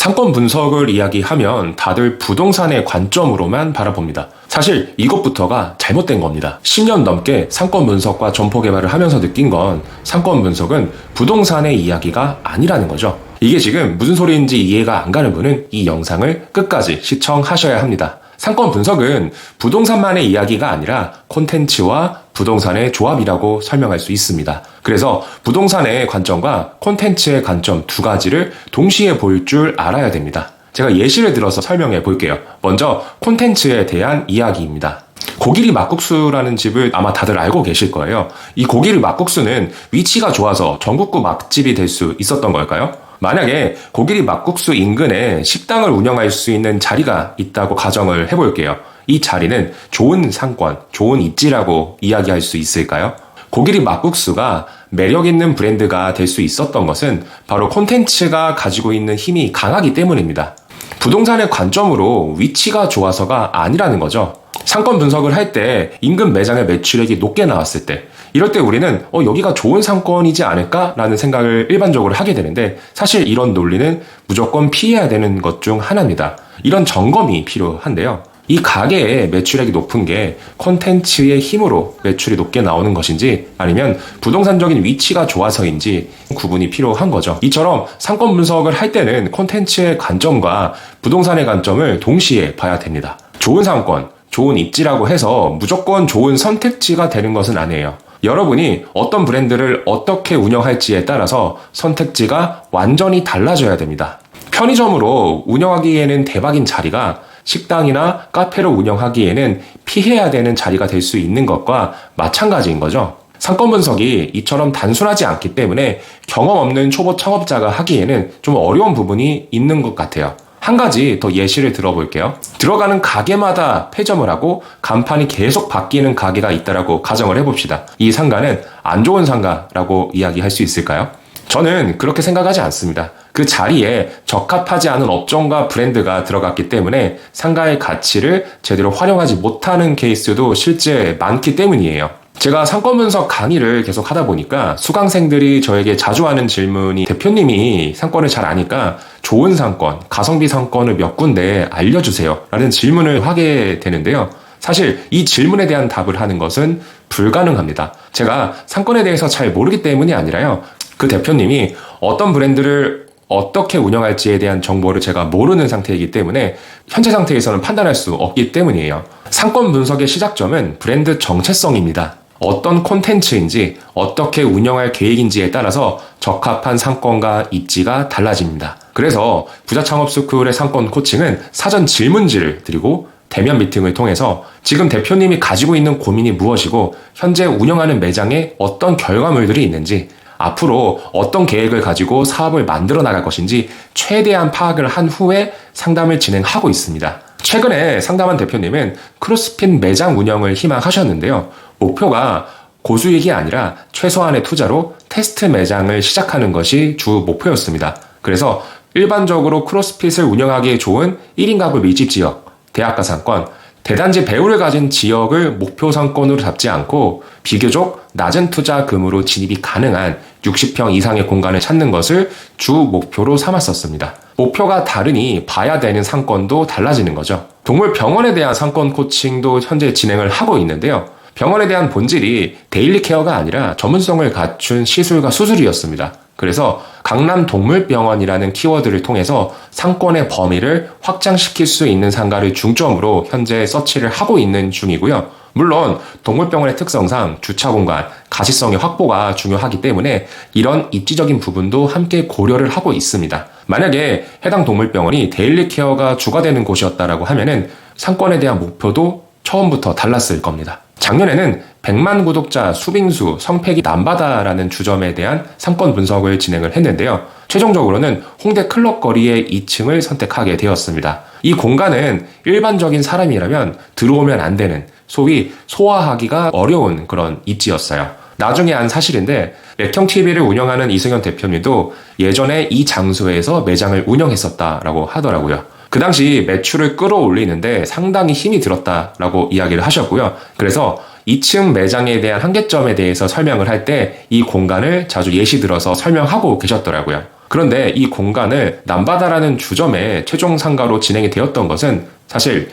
상권 분석을 이야기하면 다들 부동산의 관점으로만 바라봅니다. 사실 이것부터가 잘못된 겁니다. 10년 넘게 상권 분석과 점포 개발을 하면서 느낀 건 상권 분석은 부동산의 이야기가 아니라는 거죠. 이게 지금 무슨 소리인지 이해가 안 가는 분은 이 영상을 끝까지 시청하셔야 합니다. 상권 분석은 부동산만의 이야기가 아니라 콘텐츠와 부동산의 조합이라고 설명할 수 있습니다. 그래서 부동산의 관점과 콘텐츠의 관점 두 가지를 동시에 볼 줄 알아야 됩니다. 제가 예시를 들어서 설명해 볼게요. 먼저 콘텐츠에 대한 이야기입니다. 고기리 막국수라는 집을 아마 다들 알고 계실 거예요. 이 고기리 막국수는 위치가 좋아서 전국구 맛집이 될 수 있었던 걸까요? 만약에 고기리 막국수 인근에 식당을 운영할 수 있는 자리가 있다고 가정을 해볼게요. 이 자리는 좋은 상권, 좋은 입지라고 이야기할 수 있을까요? 고기리 막국수가 매력 있는 브랜드가 될 수 있었던 것은 바로 콘텐츠가 가지고 있는 힘이 강하기 때문입니다. 부동산의 관점으로 위치가 좋아서가 아니라는 거죠. 상권 분석을 할때 인근 매장의 매출액이 높게 나왔을 때 이럴 때 우리는 어, 여기가 좋은 상권이지 않을까라는 생각을 일반적으로 하게 되는데 사실 이런 논리는 무조건 피해야 되는 것 중 하나입니다. 이런 점검이 필요한데요. 이 가게의 매출액이 높은 게 콘텐츠의 힘으로 매출이 높게 나오는 것인지 아니면 부동산적인 위치가 좋아서인지 구분이 필요한 거죠. 이처럼 상권 분석을 할 때는 콘텐츠의 관점과 부동산의 관점을 동시에 봐야 됩니다. 좋은 상권, 좋은 입지라고 해서 무조건 좋은 선택지가 되는 것은 아니에요. 여러분이 어떤 브랜드를 어떻게 운영할지에 따라서 선택지가 완전히 달라져야 됩니다. 편의점으로 운영하기에는 대박인 자리가 식당이나 카페로 운영하기에는 피해야 되는 자리가 될 수 있는 것과 마찬가지인 거죠. 상권 분석이 이처럼 단순하지 않기 때문에 경험 없는 초보 창업자가 하기에는 좀 어려운 부분이 있는 것 같아요. 한 가지 더 예시를 들어볼게요. 들어가는 가게마다 폐점을 하고 간판이 계속 바뀌는 가게가 있다라고 가정을 해봅시다. 이 상가는 안 좋은 상가라고 이야기할 수 있을까요? 저는 그렇게 생각하지 않습니다. 그 자리에 적합하지 않은 업종과 브랜드가 들어갔기 때문에 상가의 가치를 제대로 활용하지 못하는 케이스도 실제 많기 때문이에요. 제가 상권 분석 강의를 계속 하다 보니까 수강생들이 저에게 자주 하는 질문이 대표님이 상권을 잘 아니까 좋은 상권, 가성비 상권을 몇 군데 알려주세요. 라는 질문을 하게 되는데요. 사실 이 질문에 대한 답을 하는 것은 불가능합니다. 제가 상권에 대해서 잘 모르기 때문이 아니라요. 그 대표님이 어떤 브랜드를 어떻게 운영할지에 대한 정보를 제가 모르는 상태이기 때문에 현재 상태에서는 판단할 수 없기 때문이에요. 상권 분석의 시작점은 브랜드 정체성입니다. 어떤 콘텐츠인지 어떻게 운영할 계획인지에 따라서 적합한 상권과 입지가 달라집니다. 그래서 부자 창업 스쿨의 상권 코칭은 사전 질문지를 드리고 대면 미팅을 통해서 지금 대표님이 가지고 있는 고민이 무엇이고 현재 운영하는 매장에 어떤 결과물들이 있는지 앞으로 어떤 계획을 가지고 사업을 만들어 나갈 것인지 최대한 파악을 한 후에 상담을 진행하고 있습니다. 최근에 상담한 대표님은 크로스핏 매장 운영을 희망하셨는데요. 목표가 고수익이 아니라 최소한의 투자로 테스트 매장을 시작하는 것이 주 목표였습니다. 그래서 일반적으로 크로스핏을 운영하기에 좋은 1인 가구 밀집 지역, 대학가 상권, 대단지 배우를 가진 지역을 목표 상권으로 잡지 않고 비교적 낮은 투자금으로 진입이 가능한 60평 이상의 공간을 찾는 것을 주 목표로 삼았었습니다. 목표가 다르니 봐야 되는 상권도 달라지는 거죠. 동물 병원에 대한 상권 코칭도 현재 진행을 하고 있는데요. 병원에 대한 본질이 데일리 케어가 아니라 전문성을 갖춘 시술과 수술이었습니다. 그래서 강남 동물병원이라는 키워드를 통해서 상권의 범위를 확장시킬 수 있는 상가를 중점으로 현재 서치를 하고 있는 중이고요. 물론 동물병원의 특성상 주차 공간, 가시성의 확보가 중요하기 때문에 이런 입지적인 부분도 함께 고려를 하고 있습니다. 만약에 해당 동물병원이 데일리 케어가 주가 되는 곳이었다라고 하면은 상권에 대한 목표도 처음부터 달랐을 겁니다. 작년에는 100만 구독자 수빙수 성패기 남바다라는 주점에 대한 상권 분석을 진행을 했는데요. 최종적으로는 홍대 클럽 거리의 2층을 선택하게 되었습니다. 이 공간은 일반적인 사람이라면 들어오면 안 되는 소위 소화하기가 어려운 그런 입지였어요. 나중에 한 사실인데 맥형TV를 운영하는 이승현 대표님도 예전에 이 장소에서 매장을 운영했었다라고 하더라고요. 그 당시 매출을 끌어올리는데 상당히 힘이 들었다라고 이야기를 하셨고요. 그래서 2층 매장에 대한 한계점에 대해서 설명을 할 때 이 공간을 자주 예시 들어서 설명하고 계셨더라고요. 그런데 이 공간을 남바다라는 주점의 최종 상가로 진행이 되었던 것은 사실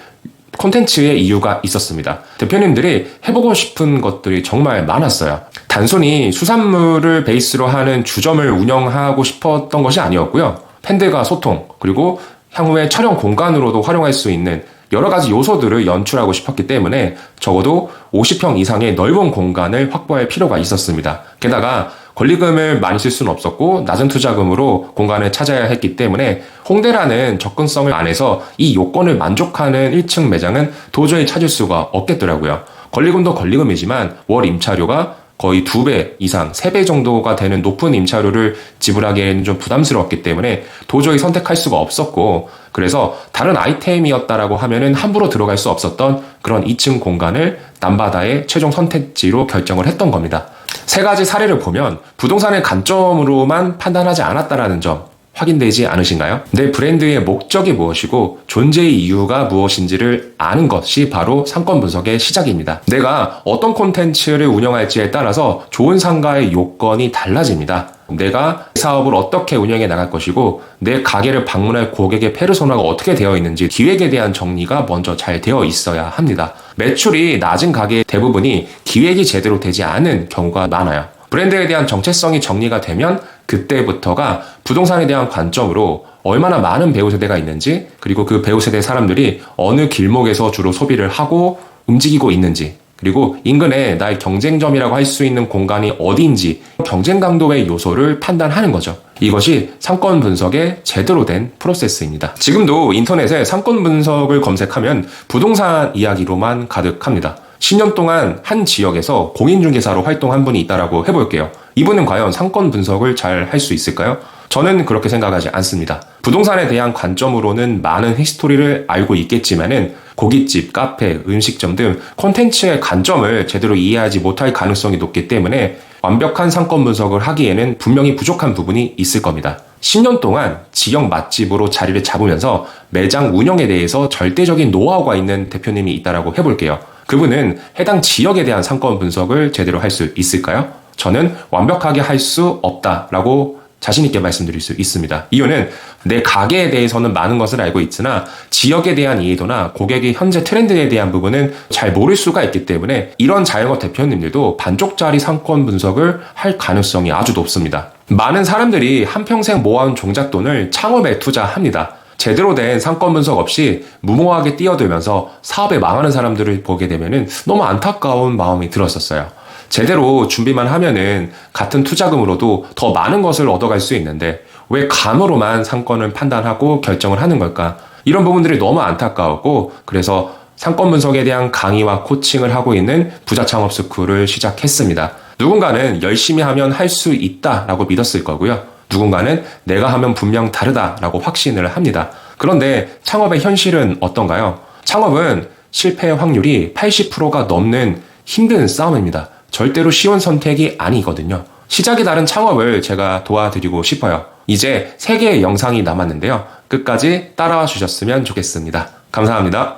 콘텐츠의 이유가 있었습니다. 대표님들이 해보고 싶은 것들이 정말 많았어요. 단순히 수산물을 베이스로 하는 주점을 운영하고 싶었던 것이 아니었고요. 팬들과 소통, 그리고 향후에 촬영 공간으로도 활용할 수 있는 여러 가지 요소들을 연출하고 싶었기 때문에 적어도 50평 이상의 넓은 공간을 확보할 필요가 있었습니다. 게다가 권리금을 많이 쓸 수는 없었고 낮은 투자금으로 공간을 찾아야 했기 때문에 홍대라는 접근성을 안에서 이 요건을 만족하는 1층 매장은 도저히 찾을 수가 없겠더라고요. 권리금도 권리금이지만 월 임차료가 거의 두 배 이상, 세 배 정도가 되는 높은 임차료를 지불하기에는 좀 부담스러웠기 때문에 도저히 선택할 수가 없었고, 그래서 다른 아이템이었다라고 하면은 함부로 들어갈 수 없었던 그런 2층 공간을 남바다의 최종 선택지로 결정을 했던 겁니다. 세 가지 사례를 보면 부동산의 관점으로만 판단하지 않았다라는 점 확인되지 않으신가요? 내 브랜드의 목적이 무엇이고 존재의 이유가 무엇인지를 아는 것이 바로 상권 분석의 시작입니다. 내가 어떤 콘텐츠를 운영할지에 따라서 좋은 상가의 요건이 달라집니다. 내가 사업을 어떻게 운영해 나갈 것이고 내 가게를 방문할 고객의 페르소나가 어떻게 되어 있는지 기획에 대한 정리가 먼저 잘 되어 있어야 합니다. 매출이 낮은 가게의 대부분이 기획이 제대로 되지 않은 경우가 많아요. 브랜드에 대한 정체성이 정리가 되면 그때부터가 부동산에 대한 관점으로 얼마나 많은 배우 세대가 있는지 그리고 그 배우 세대 사람들이 어느 길목에서 주로 소비를 하고 움직이고 있는지 그리고 인근에 나의 경쟁점이라고 할 수 있는 공간이 어디인지 경쟁 강도의 요소를 판단하는 거죠. 이것이 상권 분석의 제대로 된 프로세스입니다. 지금도 인터넷에 상권 분석을 검색하면 부동산 이야기로만 가득합니다. 10년 동안 한 지역에서 공인중개사로 활동한 분이 있다라고 해볼게요. 이분은 과연 상권 분석을 잘 할 수 있을까요? 저는 그렇게 생각하지 않습니다. 부동산에 대한 관점으로는 많은 히스토리를 알고 있겠지만은 고깃집, 카페, 음식점 등 콘텐츠의 관점을 제대로 이해하지 못할 가능성이 높기 때문에 완벽한 상권 분석을 하기에는 분명히 부족한 부분이 있을 겁니다. 10년 동안 지역 맛집으로 자리를 잡으면서 매장 운영에 대해서 절대적인 노하우가 있는 대표님이 있다라고 해볼게요. 그분은 해당 지역에 대한 상권 분석을 제대로 할 수 있을까요? 저는 완벽하게 할 수 없다라고 자신있게 말씀드릴 수 있습니다. 이유는 내 가게에 대해서는 많은 것을 알고 있으나 지역에 대한 이해도나 고객의 현재 트렌드에 대한 부분은 잘 모를 수가 있기 때문에 이런 자영업 대표님들도 반쪽짜리 상권 분석을 할 가능성이 아주 높습니다. 많은 사람들이 한평생 모아온 종잣돈을 창업에 투자합니다. 제대로 된 상권 분석 없이 무모하게 뛰어들면서 사업에 망하는 사람들을 보게 되면은 너무 안타까운 마음이 들었었어요. 제대로 준비만 하면은 같은 투자금으로도 더 많은 것을 얻어갈 수 있는데 왜 감으로만 상권을 판단하고 결정을 하는 걸까? 이런 부분들이 너무 안타까웠고 그래서 상권 분석에 대한 강의와 코칭을 하고 있는 부자 창업 스쿨을 시작했습니다. 누군가는 열심히 하면 할 수 있다라고 믿었을 거고요. 누군가는 내가 하면 분명 다르다라고 확신을 합니다. 그런데 창업의 현실은 어떤가요? 창업은 실패 확률이 80%가 넘는 힘든 싸움입니다. 절대로 쉬운 선택이 아니거든요. 시작이 다른 창업을 제가 도와드리고 싶어요. 이제 3개의 영상이 남았는데요. 끝까지 따라와 주셨으면 좋겠습니다. 감사합니다.